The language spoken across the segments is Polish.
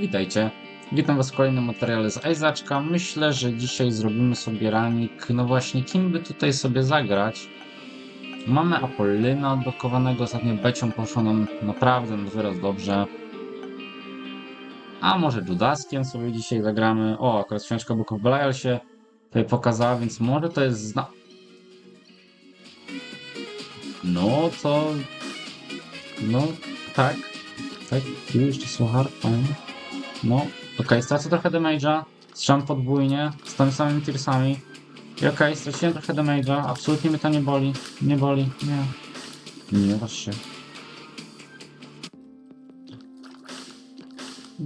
Witajcie. Witam Was w kolejnym materiale z Isaaczka. Myślę, że dzisiaj zrobimy sobie ranik. No właśnie, kim by tutaj sobie zagrać? Mamy Apollyna odblokowanego, ostatnio becią poszło nam naprawdę na wyraz dobrze. A może Judaskiem sobie dzisiaj zagramy? O, akurat książka Book of Belial się tutaj pokazała, więc może to jest zna... No, to... No, tak. Tak, jeszcze fajnie. No, okej, stracę trochę damage'a, strzelam podwójnie, z tymi samymi tearsami. I okej, straciłem trochę damage'a, absolutnie mnie to nie boli, nie boli, nie. Nie się.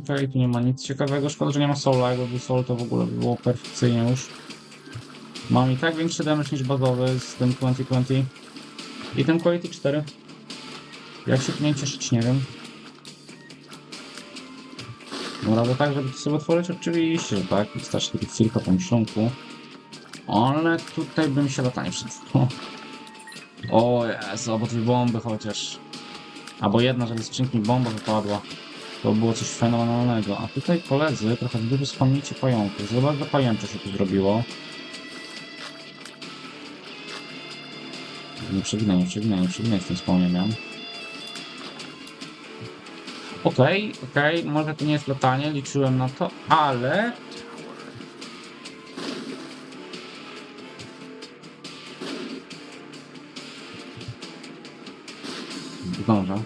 Okej, tu nie ma nic ciekawego, szkoda, że nie ma sola, jakby był soul to w ogóle by było perfekcyjnie już. Mam i tak większy damage niż bazowy z tym 2020. I tym quality 4. Jak się tu nie cieszyć, nie wiem. No radę tak, żeby to sobie otworzyć? Oczywiście, że tak. Wystarczy tylko chwilkę po myślunku. Ale tutaj bym się latanie przydało. O Jezu, albo dwie bomby chociaż. Albo jedna, żeby z skrzynki bomba wypadła. To było coś fenomenalnego. A tutaj koledzy trochę dużo wspomnicie pająków. Zobacz, że pajęcze się tu zrobiło. Nie przeginę, nie przeginę, nie przeginę z tym wspomnieniem. Okej, okej, może to nie jest latanie, liczyłem na to, ale... Zdążę.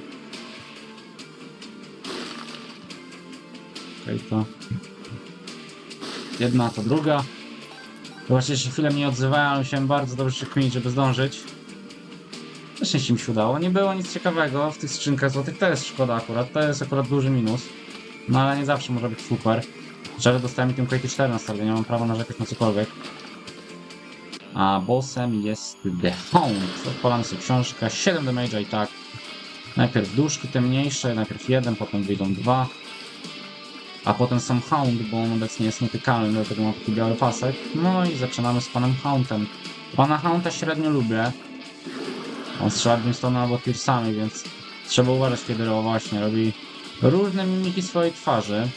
Okej, to... Jedna, to druga. Zobaczcie, jeszcze chwilę mnie odzywałem, ale musiałem bardzo dobrze się kminić, żeby zdążyć. Mi się udało. Nie było nic ciekawego w tych skrzynkach złotych. To jest szkoda akurat. To jest akurat duży minus. No ale nie zawsze może być super. Że dostałem tym Quake 4 na start, nie mam prawa narzekać na cokolwiek. A bossem jest The Hound. Odpalam sobie książkę. 7 damage'a i tak. Najpierw duszki te mniejsze, najpierw jeden, potem wyjdą dwa. A potem sam Hound, bo on obecnie jest nietykalny, dlatego ma taki biały pasek. No i zaczynamy z panem Houndem. Pana Hounda średnio lubię. On strzela Brimstone albo Tearsami, więc trzeba uważać, kiedy o właśnie robi różne mimiki swojej twarzy.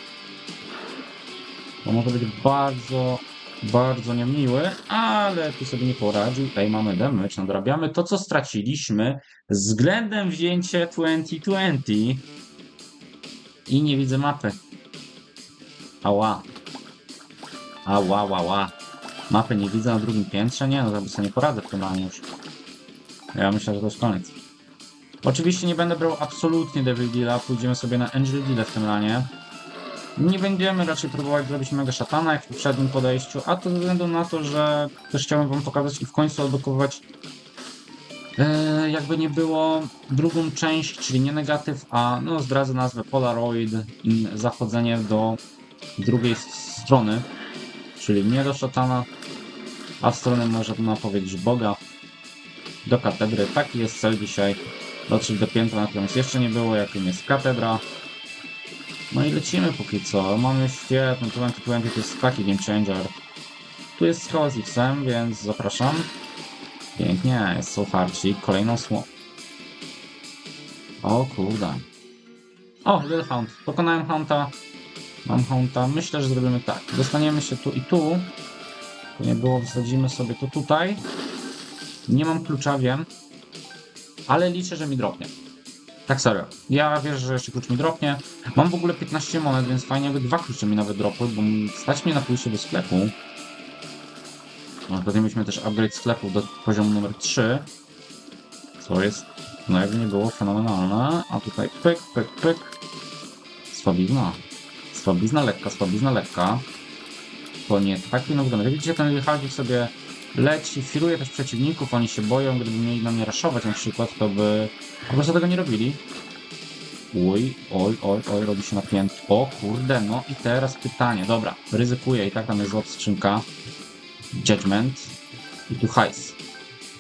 To może być bardzo, bardzo niemiły, ale tu sobie nie poradził. Tutaj mamy damage, nadrabiamy to, co straciliśmy względem wzięcia 2020 i nie widzę mapy. Ała. Ała, ała, ała. Mapy nie widzę na drugim piętrze? Nie, no to sobie nie poradzę w tym już. Ja myślę, że to jest koniec. Oczywiście nie będę brał absolutnie Devil Deala, pójdziemy sobie na Angel Deal w tym ranie. Nie będziemy raczej próbować zrobić mega szatana jak w poprzednim podejściu, a to ze względu na to, że też chciałem wam pokazać i w końcu odblokować e, jakby nie było drugą część, czyli nie negatyw, a no zdradzę nazwę Polaroid i zachodzenie do drugiej strony, czyli nie do szatana, a w stronę można powiedzieć Boga, do katedry. Taki jest cel dzisiaj. Dotrzeć do piętra, na którym jeszcze nie było, jakim jest katedra. No i lecimy póki co. Mamy świetny 2020 to jest taki game changer. Tu jest skała z X-em, więc zapraszam. Pięknie, jest so harci. Kolejną słą. O kurde. O, Little Hound. Pokonałem Hounda. Mam Hounda. Myślę, że zrobimy tak. Dostaniemy się tu i tu. Tu nie było, wsadzimy sobie to tutaj. Nie mam klucza, wiem. Ale liczę, że mi dropnie. Tak serio. Ja wierzę, że jeszcze klucz mi dropnie. Mam w ogóle 15 monet, więc fajnie jakby dwa klucze mi nawet dropły, bo stać mnie na pójście do sklepu. No, mieliśmy też upgrade sklepu do poziomu numer 3. Co jest, no jakby nie było, fenomenalne. A tutaj pyk, pyk, pyk. Słabizna. Słabizna lekka, słabizna lekka. To nie tak powinno wyglądać. Widzicie, ten wychodzi sobie leci, firuje też przeciwników, oni się boją, gdyby mieli na mnie raszować na przykład, to by po prostu tego nie robili. Oj, oj, oj, oj, robi się napięty. O kurde, no i teraz pytanie. Dobra, ryzykuję i tak tam jest złot skrzynka. Judgment. I tu hajs.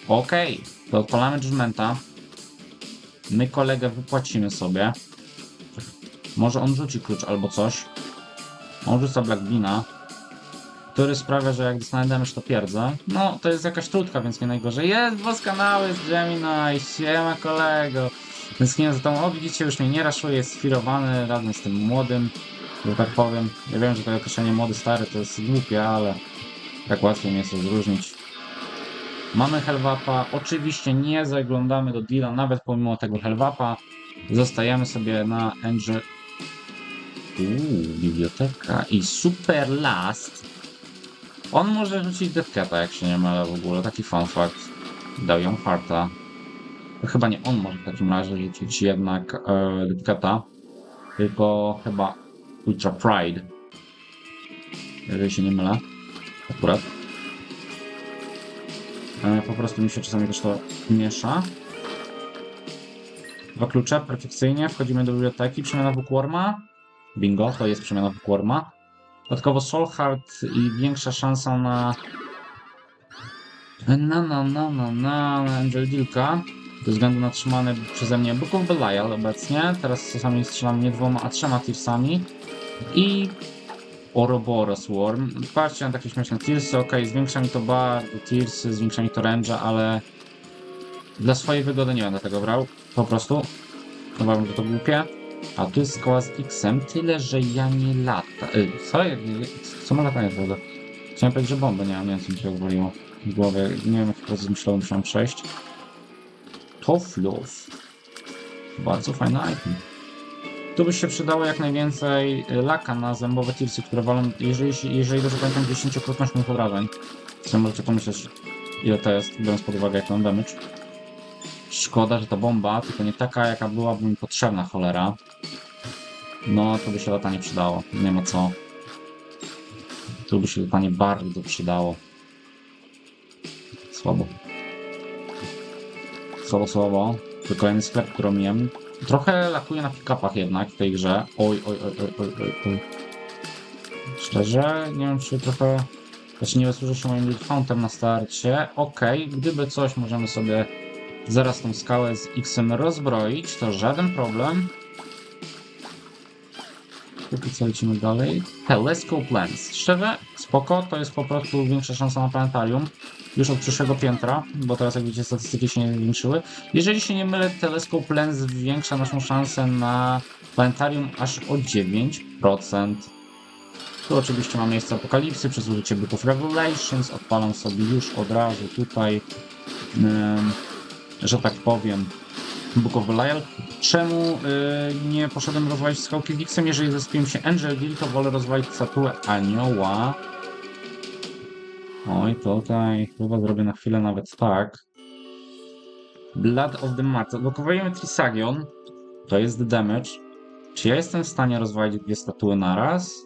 Okej, to odpalamy Judgmenta. My kolegę wypłacimy sobie. Może on rzuci klucz albo coś. On rzuca Black Beana który sprawia, że jak dostanę damage to pierdzę. No, to jest jakaś trudka, więc nie najgorzej. Jest, kanały z Gemini, siema kolego. Nie za tą, o widzicie, już mnie nie raszuje, jest sfirowany razem z tym młodym. że tak powiem. Ja wiem, że to określenie młody, stary to jest głupie, ale tak łatwiej mi jest rozróżnić. Mamy Helwapa, oczywiście nie zaglądamy do deala, nawet pomimo tego Helwapa. Zostajemy sobie na Angel... Uuu, biblioteka i Super Last. On może rzucić Deathcata, jak się nie mylę w ogóle, taki fun fact. Dał ją farta. Chyba nie on może w takim razie rzucić jednak e, Deathcata, tylko chyba Ultra Pride. Jeżeli się nie mylę. Akurat. E, po prostu mi się czasami też to miesza. Dwa klucze, perfekcyjnie. Wchodzimy do biblioteki. Przemiana Bookworma. Bingo, to jest przemiana Bookworma. Dodatkowo Soul Heart i większa szansa na... Na, na, na, na, na, Angel Dealka. Ze względu na trzymany przeze mnie Book of Belial obecnie. Teraz czasami strzelam nie dwoma, a trzema Tearsami. I Ouroboros Worm. Patrzcie na takie śmieszne Tearsy, ok, zwiększa mi to bardzo Tearsy, zwiększa mi to range'a, ale dla swojej wygody nie będę tego brał, po prostu. Uważam, że to głupie. A tu jest koła z X-em, tyle, że ja nie lata. Y, co? Ja nie- Co ma latanie w ogóle? Chciałem powiedzieć, że bombę nie mam, nie wiem co mi się odwaliło w głowie. Nie wiem jaki proces myślałem, musiałem przejść. Toflów. Bardzo fajny item. Tu by się przydało jak najwięcej y, laka na zębowe tirsy, które walą, jeżeli, jeżeli dobrze pamiętam, 10-krotność moich obrażeń. Co możecie pomyśleć, ile to jest, biorąc pod uwagę, jak mam damage. Szkoda, że ta bomba, tylko nie taka, jaka byłaby mi potrzebna, cholera. No, to by się latanie przydało. Nie ma co. Tu by się latanie bardzo przydało. Słabo. Słabo, słabo. To kolejny sklep, który miałem. Trochę lakuje na pick-upach jednak w tej grze. Oj, oj, oj, oj, oj, oj, oj. Szczerze, nie wiem czy trochę... Znaczy nie wysłużę się moim fountem na starcie. Okej, gdyby coś możemy sobie zaraz tą skałę z X-em rozbroić, to żaden problem. Póki co lecimy dalej. Telescope Lens. Szczerze, spoko, to jest po prostu większa szansa na planetarium. Już od przyszłego piętra, bo teraz jak widzicie statystyki się nie zwiększyły. Jeżeli się nie mylę, Telescope Lens zwiększa naszą szansę na planetarium aż o 9%. Tu oczywiście ma miejsce apokalipsy przez użycie of Revelations. Odpalam sobie już od razu tutaj, że tak powiem, Book of Belial. Czemu y, nie poszedłem rozwalić skałki z X-em? Jeżeli zespiłem się Angel Deal, to wolę rozwalić statuę anioła. Oj, tutaj chyba zrobię na chwilę nawet tak. Blood of the Martyr. Odblokowujemy Trisagion. To jest damage. Czy ja jestem w stanie rozwalić dwie statuły naraz?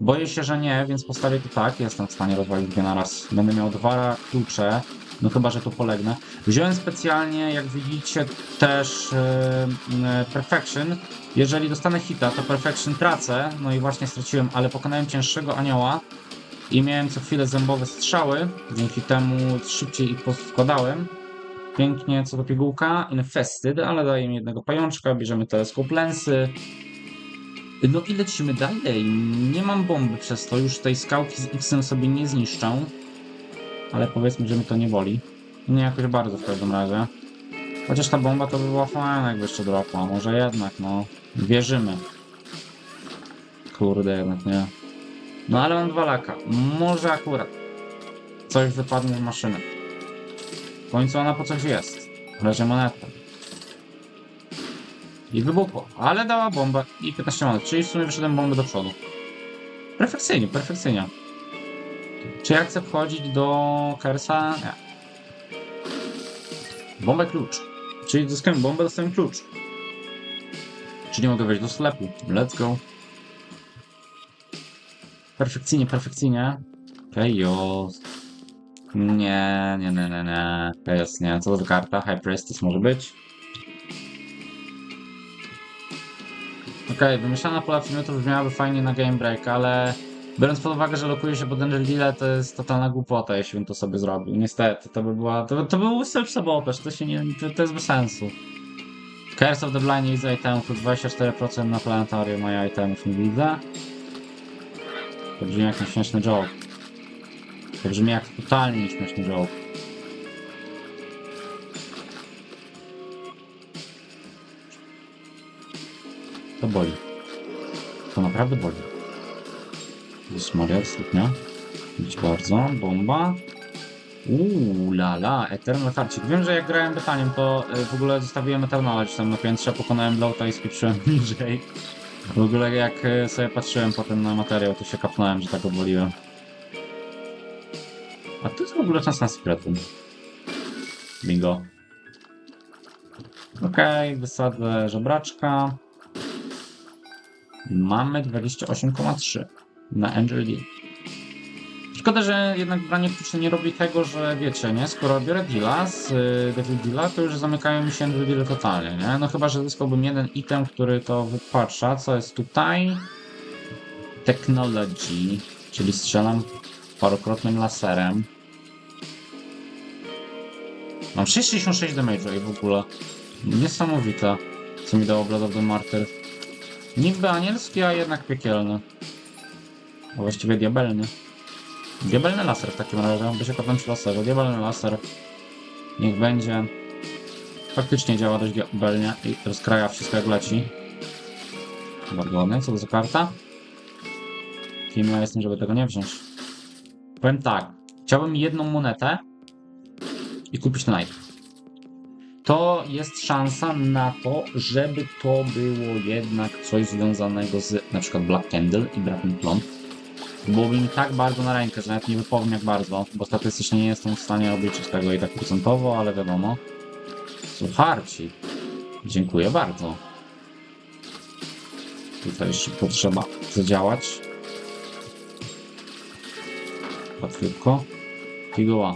Boję się, że nie, więc postawię to tak. Jestem w stanie rozwalić dwie naraz. Będę miał dwa klucze. No chyba, że tu polegnę. Wziąłem specjalnie, jak widzicie, też yy, Perfection. Jeżeli dostanę hita, to Perfection tracę. No i właśnie straciłem, ale pokonałem cięższego anioła. I miałem co chwilę zębowe strzały. Dzięki temu szybciej ich poskładałem. Pięknie, co do pigułka. Infested, ale daje mi jednego pajączka. Bierzemy teleskop lensy. No i lecimy dalej. Nie mam bomby przez to. Już tej skałki z X-em sobie nie zniszczę. Ale powiedzmy, że mi to nie boli. Nie jakoś bardzo w każdym razie. Chociaż ta bomba to by była fajna, jakby jeszcze dropła. Może jednak, no. Wierzymy. Kurde, jednak nie. No ale mam dwa laka. Może akurat coś wypadnie z maszyny. W końcu ona po coś jest. Leży moneta. I wybuchło. Ale dała bombę i 15 monet. Czyli w sumie wyszedłem bombę do przodu. Perfekcyjnie, perfekcyjnie. Czy ja chcę wchodzić do Kersa? Nie. Bombę klucz. Czyli zyskałem bombę, dostałem klucz. Czyli mogę wejść do sklepu. Let's go. Perfekcyjnie, perfekcyjnie. Chaos. Nie, nie, nie, nie, nie. Chaos nie. Co to za karta? High Priestess może być. Okej, okay, wymyślana pola przedmiotów brzmiałaby fajnie na Game Break, ale biorąc pod uwagę, że lokuje się pod Angel Deal, to jest totalna głupota, jeśli bym to sobie zrobił. Niestety, to by była, to, to był self-sabotage, to się nie, to, to jest bez sensu. Curse of the Blind jest itemów, plus 24% na planetarium, a itemów nie widzę. To brzmi jak śmieszny joke. To brzmi jak totalnie nieśmieszny joke. To boli. To naprawdę boli. Jezus Maria, stopnia. Być bardzo. Bomba. Uuu, la la, Eternal Harcik. Wiem, że jak grałem pytaniem, to y, w ogóle zostawiłem Eternala gdzieś tam na piętrze, pokonałem Blauta i spieprzyłem niżej. W ogóle jak y, sobie patrzyłem potem na materiał, to się kapnąłem, że tak oboliłem. A to jest w ogóle czas na sekretum. Bingo. Okej, wysadzę żebraczka. Mamy 28,3 na Angel D. Szkoda, że jednak branie kluczy nie robi tego, że wiecie, nie? Skoro biorę deala z y, Devil Deala, to już zamykają mi się Angel Deal totalnie, nie? No chyba, że zyskałbym jeden item, który to wypatrza. Co jest tutaj? Technology, czyli strzelam parokrotnym laserem. Mam 666 damage i w ogóle. Niesamowite, co mi dało Blood of the Martyr. Niby anielski, a jednak piekielny. A właściwie diabelny. Diabelny laser w takim razie, by się potem laserze. Diabelny laser. Niech będzie. Faktycznie działa dość diabelnie i rozkraja wszystko jak leci. Ładnie, co to za karta? Kim ja jestem, żeby tego nie wziąć? Powiem tak. Chciałbym jedną monetę i kupić ten item. To jest szansa na to, żeby to było jednak coś związanego z na przykład Black Candle i Bracken Plon. Byłoby mi tak bardzo na rękę, że nawet nie wypowiem jak bardzo, bo statystycznie nie jestem w stanie obliczyć tego i tak procentowo, ale wiadomo. Słucharci. Dziękuję bardzo. Tutaj szybko trzeba zadziałać. Łatwiutko. Figuła.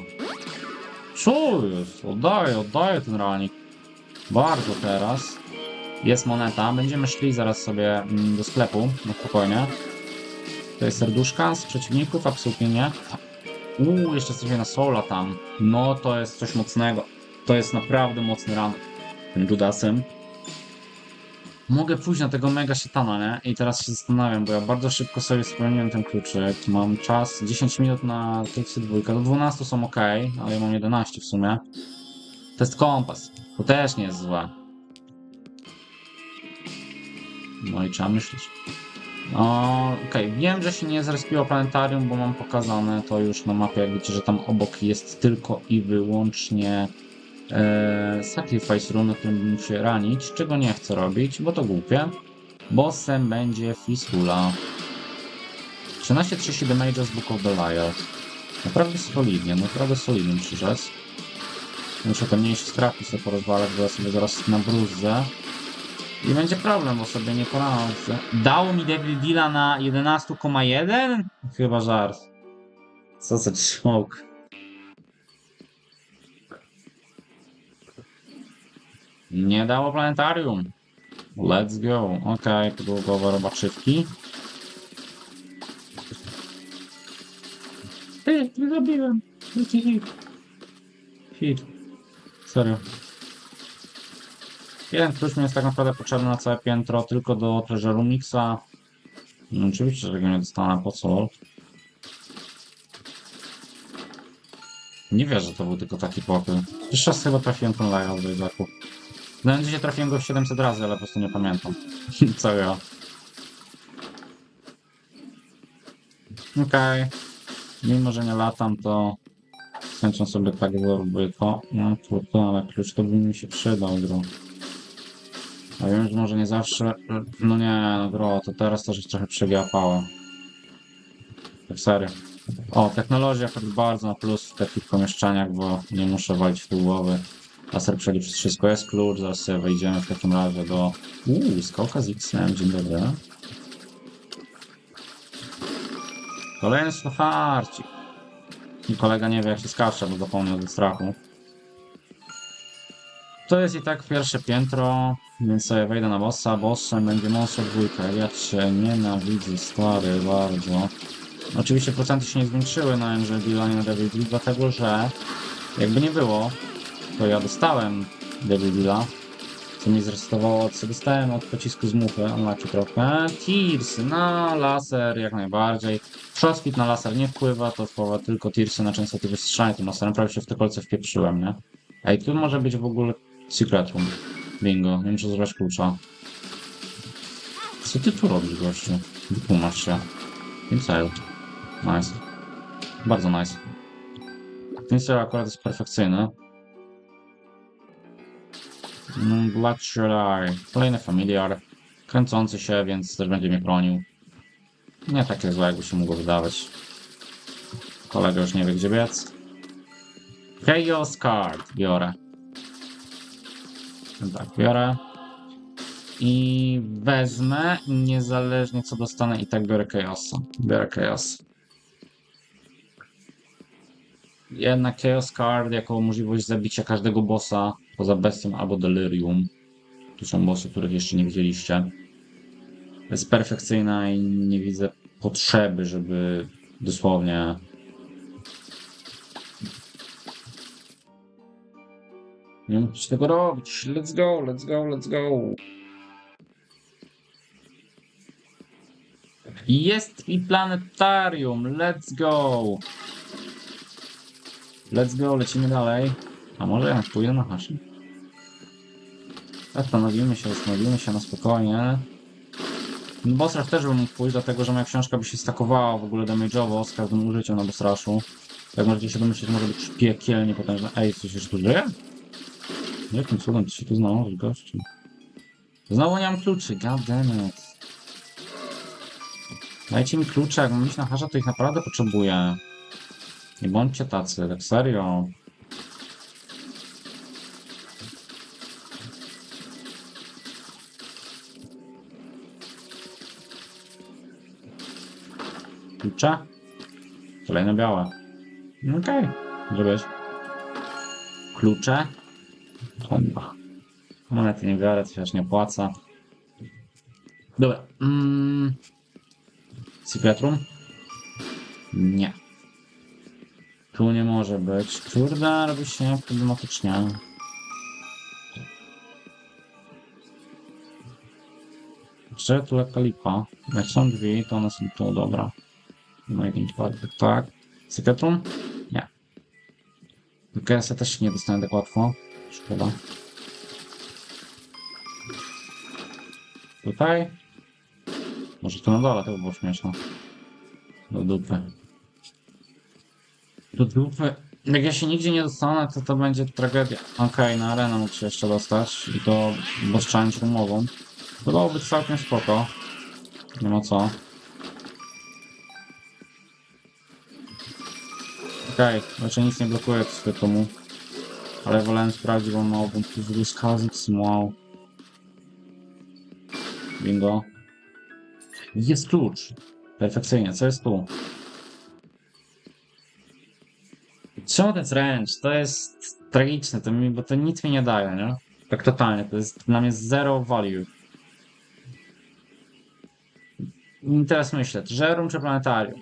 Co? Oddaję, oddaję ten realnik. Bardzo teraz. Jest moneta. Będziemy szli zaraz sobie mm, do sklepu, na spokojnie. To jest serduszka z przeciwników? Absolutnie nie. Uuu, jeszcze coś na sola tam. No, to jest coś mocnego. To jest naprawdę mocny ran. Tym Judasem. Mogę pójść na tego mega szatana, nie? I teraz się zastanawiam, bo ja bardzo szybko sobie spełniłem ten kluczyk. Mam czas 10 minut na Trixie 2. Do 12 są ok, ale ja mam 11 w sumie. To jest kompas. To też nie jest złe. No i trzeba myśleć. O, Okej, wiem, że się nie zrespiło planetarium, bo mam pokazane to już na mapie, jak widzicie, że tam obok jest tylko i wyłącznie e, Sacrifice Rune, na którym bym się ranić, czego nie chcę robić, bo to głupie. Bossem będzie Fisula. 13-30 damage z Book of the Liar. Naprawdę solidnie, naprawdę solidnie przyrzec. Muszę te mniejsze skrapki sobie porozwalać, bo ja sobie zaraz nabruzzę. I będzie problem, bo sobie nie poradzę. Dało mi Devil Deala na 11,1? Chyba żart. Co za smoke. Nie dało planetarium. Let's go. Okej, okay, podłogowe robaczywki. Ty, nie hit. Hit. Serio. Jeden klucz mi jest tak naprawdę potrzebny na całe piętro, tylko do Treasure'u Mixa. No, oczywiście, że go nie dostanę, po co? Nie wierzę, że to był tylko taki popyl. Jeszcze raz chyba trafiłem ten layout do Izaku. Nawet dzisiaj trafiłem go 700 razy, ale po prostu nie pamiętam. Co ja? Okej. Okay. Mimo, że nie latam, to chęcią sobie tak to. No kurde, ale klucz to by mi się przydał, gro. A wiem, że może nie zawsze... No nie, no gro, to teraz też trochę przegiapało. Tak serio. O, technologia chodzi bardzo na plus w takich pomieszczeniach, bo nie muszę walić w tył głowy. Laser przejdzie przez wszystko, jest klucz, zaraz sobie wejdziemy w takim razie do... Uuu, skałka z X-em, dzień dobry. Kolejny słucharcik. I kolega nie wie jak się skacze, bo zapomniał ze strachu. To jest i tak pierwsze piętro, więc sobie wejdę na bossa. Bossem będzie monster dwójka. Ja cię nienawidzę, stary, bardzo. Oczywiście procenty się nie zwiększyły na Angel Deal, nie na Devil dlatego że jakby nie było, to ja dostałem Devil Deala, co mi zresetowało, co dostałem od pocisku z muchy, unlucky trochę. Tearsy na laser jak najbardziej. Shotspit na laser nie wpływa, to wpływa tylko Tearsy na częstotliwość strzelania tym laserem. Prawie się w te kolce wpieprzyłem, nie? Ej, tu może być w ogóle Secret Room. Bingo, nie muszę zrobić klucza. Co ty tu robisz, gościu? Wytłumacz się. Pincel. Nice. Bardzo nice. Pincel akurat jest perfekcyjny. Mm, Bloodshot. Kolejny familiar. Kręcący się, więc też będzie mnie chronił. Nie takie złe, jakby się mogło wydawać. Kolega już nie wie, gdzie biec. Chaos Card biorę. Tak, biorę. I wezmę, niezależnie co dostanę, i tak biorę Chaosa. Biorę Chaos. Jednak Chaos Card jako możliwość zabicia każdego bossa poza Bestią albo Delirium. Tu są bossy, których jeszcze nie widzieliście. Jest perfekcyjna i nie widzę potrzeby, żeby dosłownie Nie musisz tego robić. Let's go, let's go, let's go. Jest i planetarium. Let's go. Let's go, lecimy dalej. A może ja pójdę na haszy? Zastanowimy się, zastanowimy się na spokojnie. Bossrush też bym mógł pójść, dlatego że moja książka by się stakowała w ogóle damage'owo z każdym użyciem na Bossrushu. Jak możecie się domyślić, może być piekielnie potężne. Ej, coś jeszcze tu żyje? Jakim cudem ty się tu znalazłeś, gościu? Znowu nie mam kluczy, goddammit. Dajcie mi klucze, jak mam iść na harza, to ich naprawdę potrzebuję. Nie bądźcie tacy, tak serio. Klucze? Kolejne białe. Okej, okay. być. Klucze? Bomba. Monety nie biorę, to się aż nie opłaca. Dobra. Mm. Nie. Tu nie może być. Kurde, robi się problematycznie. Jeszcze tu lekka lipa. Jak są drzwi, to one są tu, dobra. No i pięć party, tak. Room? Nie. GS też nie dostanę tak łatwo. Szkoda. Tutaj? Może tu na dole, to by było śmieszne. Do dupy. Do dupy. Jak ja się nigdzie nie dostanę, to to będzie tragedia. Okej, na arenę mógł się jeszcze dostać i to challenge umową. To byłoby całkiem spoko. Nie ma co. Okej, raczej nic nie blokuje w świetlomu. Ale wolałem sprawdzić, bo on ma obłąd wskazań wow. Bingo. Jest klucz. Perfekcyjnie, co jest tu? Czemu to jest wręcz? To jest tragiczne, to mi, bo to nic mi nie daje, nie? Tak totalnie, to jest dla mnie zero value. I teraz myślę, Treasurum czy planetarium?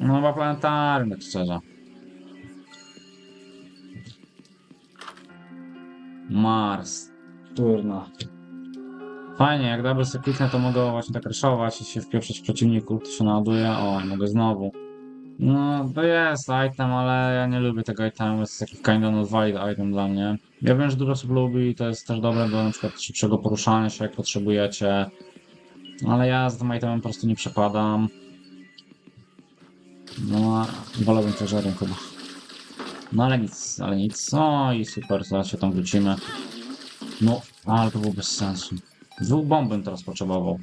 No chyba planetarium, tak szczerze. Mars. Turna. Fajnie, jak double sobie kliknę, to mogę właśnie tak raszować i się wpieprzeć w przeciwników, to się naładuje. O, mogę znowu. No, to jest item, ale ja nie lubię tego itemu, jest taki kind of not valid item dla mnie. Ja wiem, że dużo osób lubi i to jest też dobre do na przykład szybszego poruszania się, jak potrzebujecie. Ale ja z tym itemem po prostu nie przepadam. No, wolałbym treżerem chyba. No ale nic, ale nic. No i super, zaraz się tam wrócimy. No, ale to było bez sensu. Dwóch bomb bym teraz potrzebował.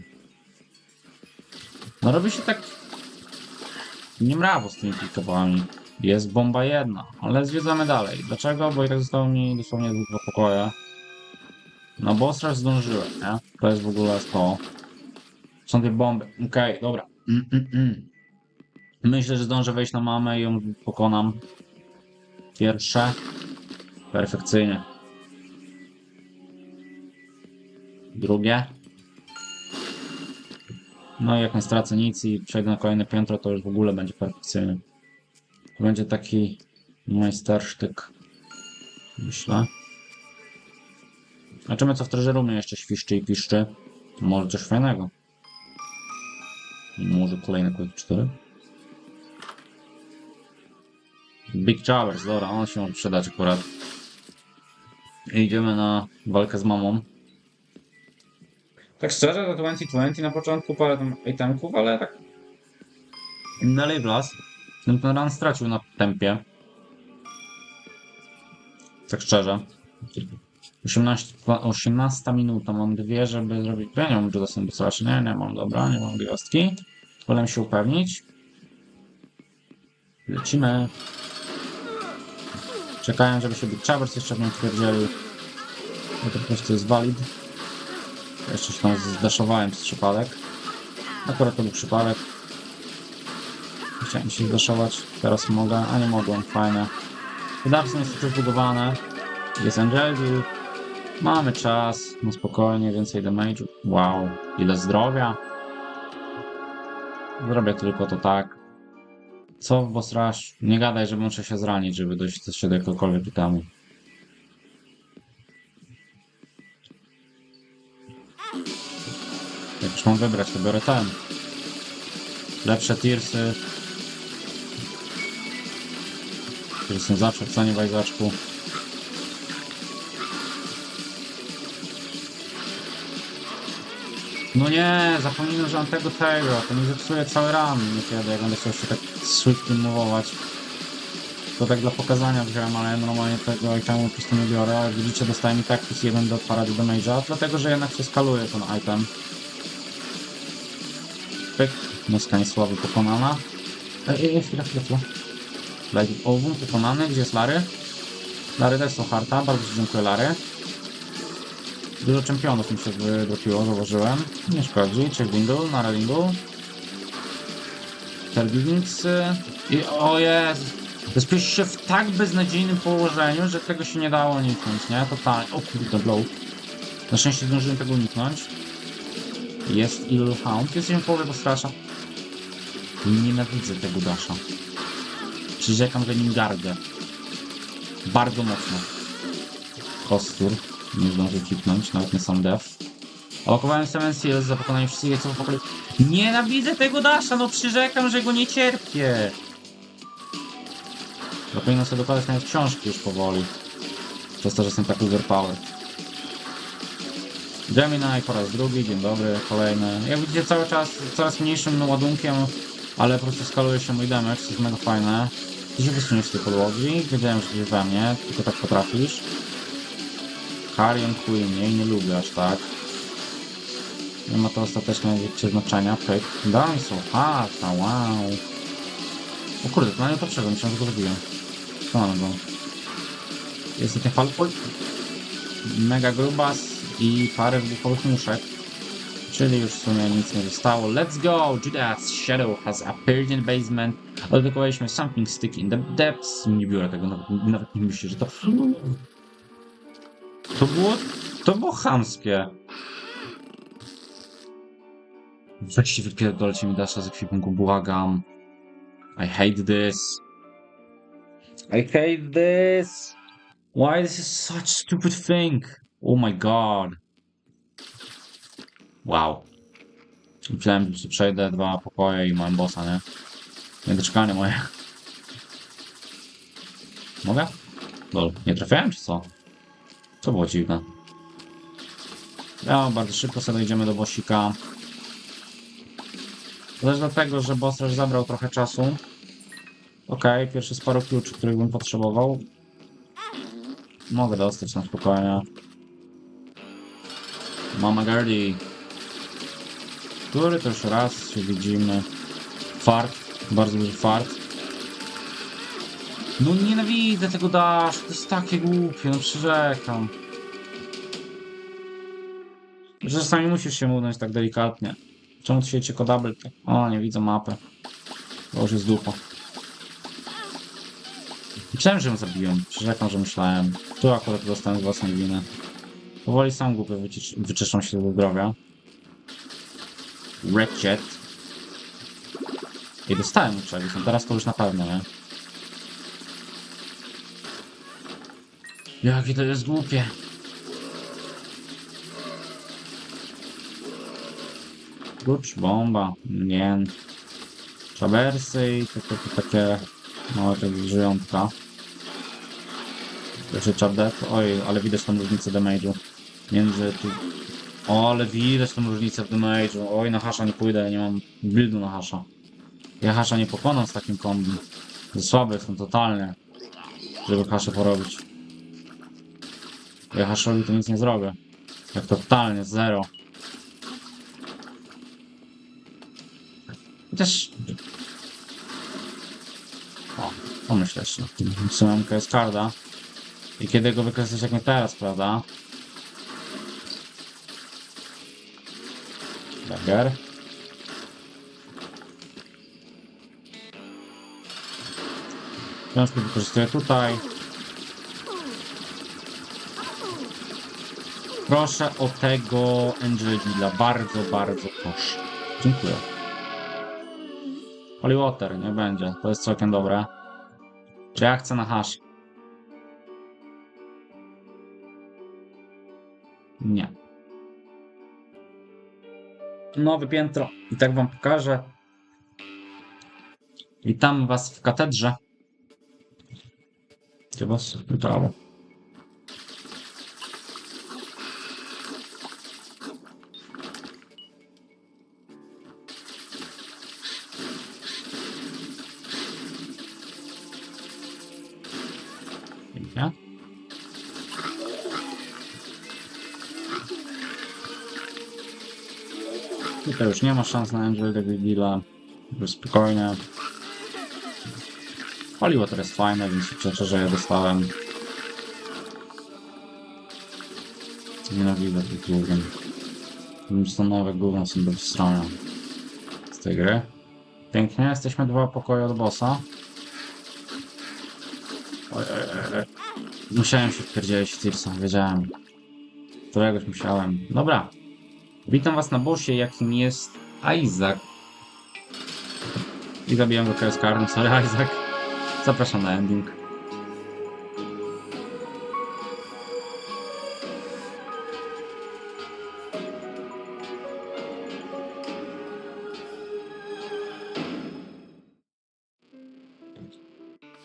No robi się tak... Nie mrawo z tymi klikowami. Jest bomba jedna, ale zwiedzamy dalej. Dlaczego? Bo i tak zostało mi dosłownie dwa pokoje. No bo straż zdążyłem, nie? To jest w ogóle to. Są te bomby. Okej, okay, dobra. Mm, mm, mm. Myślę, że zdążę wejść na mamę i ją pokonam. Pierwsze. Perfekcyjnie. Drugie. No i jak nie stracę nic i przejdę na kolejne piętro, to już w ogóle będzie perfekcyjny. Będzie taki majstersztyk. Myślę. Zobaczymy co w treżerumie jeszcze świszczy i piszczy. Może coś fajnego. Może kolejne quick 4. Big Towers, dobra, on się może przydać akurat. I idziemy na walkę z mamą. Tak szczerze, to 2020 na początku parę tam itemków, ale tak... Dalej las. Ten ten run stracił na tempie. Tak szczerze. 18, 18 minuta, mam dwie, żeby zrobić... Ja nie mam dostępu straszy, nie, nie mam, dobra, nie mam gwiazdki. Wolę się upewnić. Lecimy. Czekałem, żeby się Chavers jeszcze w nim twierdzielił. Bo to po prostu jest valid. Jeszcze się tam zdeszowałem z przypadek. Akurat to był przypadek. Chciałem się zdeszować. Teraz mogę, a nie mogłem. Fajne. Wydawcy niestety zbudowane. Jest Angel Mamy czas. No spokojnie, więcej damage'u. Wow, ile zdrowia. Zrobię tylko to tak. Co w boss rush? Nie gadaj, że muszę się zranić, żeby dojść się do jakiegokolwiek itamu. Jak już mam wybrać, to biorę ten. Lepsze tirsy. Które są zawsze w cenie wajzaczku. No nie, zapomniałem, że mam tego tego, to mi zepsuje cały ram niekiedy, jak będę chciał się tak swiftly mowować. To tak dla pokazania wziąłem, ale normalnie tego itemu po prostu nie biorę. Jak widzicie, dostałem i tak plus jeden do parady damage'a, dlatego że jednak się skaluje ten item. Pyk, muska niesławy pokonana. Ej, ej, ej, chwila, chwila, chwila. Blade Ovum pokonany, gdzie jest Lary? Lary też są harta, bardzo dziękuję Lary. Dużo czempionów mi się wydropiło, zauważyłem. Nie szkodzi. Check Dingle, Nara Dingle. Terbinix. I o jest przecież się w tak beznadziejnym położeniu, że tego się nie dało uniknąć, nie? Totalnie. O kurde, blow. Na szczęście zdążyłem tego uniknąć. Jest Ill Hound. Jesteśmy w połowie do strasza. Nienawidzę tego dasza. Przyrzekam, że nim gardę. Bardzo mocno. Kostur. Nie zdążył kliknąć, nawet nie sam def. Alokowałem Seven Seals za pokonanie wszystkich jeźdźców w pokoju. Nienawidzę tego dasza, no przyrzekam, że go nie cierpię. To powinno sobie dokładać nawet książki już powoli. Przez to, że jestem tak overpowered. Gemini po raz drugi, dzień dobry, kolejny. Jak widzicie cały czas coraz mniejszym ładunkiem, ale po prostu skaluje się mój damage, co jest mega fajne. Ty się wysuniesz z tej podłogi, wiedziałem, że gdzieś we mnie, tylko tak potrafisz. Carrion Queen, jej nie lubię aż tak. Nie ma to ostatecznie wiecie znaczenia. Pyk. Daj są harta, wow. O kurde, to na nie potrzebne, myślałem, że go zrobiłem. Co go? Jest fal... Oj. Mega grubas i parę wybuchowych muszek. Czyli już w sumie nic nie zostało. Let's go! Judas Shadow has appeared in basement. Odblokowaliśmy something stick in the depths. Nie biorę tego, nawet, nawet nie myślę, że to... To było... To było chamskie. Weźcie wypierdolcie mi dasza z ekwipunku, błagam. I hate this. I hate this. Why this is such stupid thing? Oh my god. Wow. Myślałem, że przejdę dwa pokoje i mam bossa, nie? Niedoczekanie moje. Mogę? Lol, nie trafiałem czy co? To było dziwne. Ja bardzo szybko sobie dojdziemy do bossika. Też dlatego, że boss też zabrał trochę czasu. Okay, pierwszy z paru kluczy, których bym potrzebował. Mogę dostać na spokojnie. Mama Gardi. Który już raz się widzimy. Fart. Bardzo duży fart. No nienawidzę tego dash, to jest takie głupie, no przyrzekam. Że czasami musisz się mównąć tak delikatnie. Czemu tu się kodabel? O, nie widzę mapy. To już jest dupa. Myślałem, że ją zabiłem. Przyrzekam, że myślałem. Tu akurat dostałem z własnej winy. Powoli sam głupio wyczyszczą się do zdrowia. Ratchet. I dostałem no teraz to już na pewno, nie? Jakie to jest głupie. Klucz, bomba, nie. Traversy i to takie małe takie żyjątka. Jeszcze czadet. Oj, ale widać tą różnicę damage'u między tu O, ale widać tą różnicę w damage'u. Oj, na hasza nie pójdę, nie mam buildu na hasza. Ja hasza nie pokonam z takim kombi. Za słaby jestem totalnie, żeby haszę porobić. Ja haszowi to nic nie zrobię. Jak totalnie, zero. Chociaż... O, pomyślę jeszcze nad tym. W sumie jest karda. I kiedy go wykreślać jak nie teraz, prawda? Dagger. Książkę wykorzystuję tutaj. Proszę o tego Angelila. Bardzo, bardzo proszę. Dziękuję. Holy Water, nie będzie. To jest całkiem dobre. Czy ja chcę na hash? Nie. Nowe piętro. I tak wam pokażę. Witam was w katedrze. Gdzie was wybrało? Już nie ma szans na Angel Devila. Już spokojnie. Paliło teraz fajne, więc cieszę, że ja dostałem. Nienawidzę tych główien. Już są nowe gówno są do strony z tej gry. Pięknie, jesteśmy dwa pokoje od bossa. Oj, oj, oj. Musiałem się wpierdzielić w Tirsa, wiedziałem. Któregoś musiałem. Dobra. Witam was na bossie, jakim jest Isaac. I zabiłem go teraz karny, sorry Isaac. Zapraszam na ending.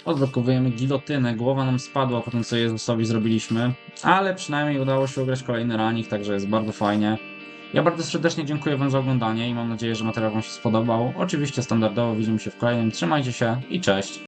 Odblokowujemy gilotynę. Głowa nam spadła po tym, co Jezusowi zrobiliśmy. Ale przynajmniej udało się ugrać kolejny ranik, także jest bardzo fajnie. Ja bardzo serdecznie dziękuję Wam za oglądanie i mam nadzieję, że materiał Wam się spodobał. Oczywiście standardowo widzimy się w kolejnym. Trzymajcie się i cześć!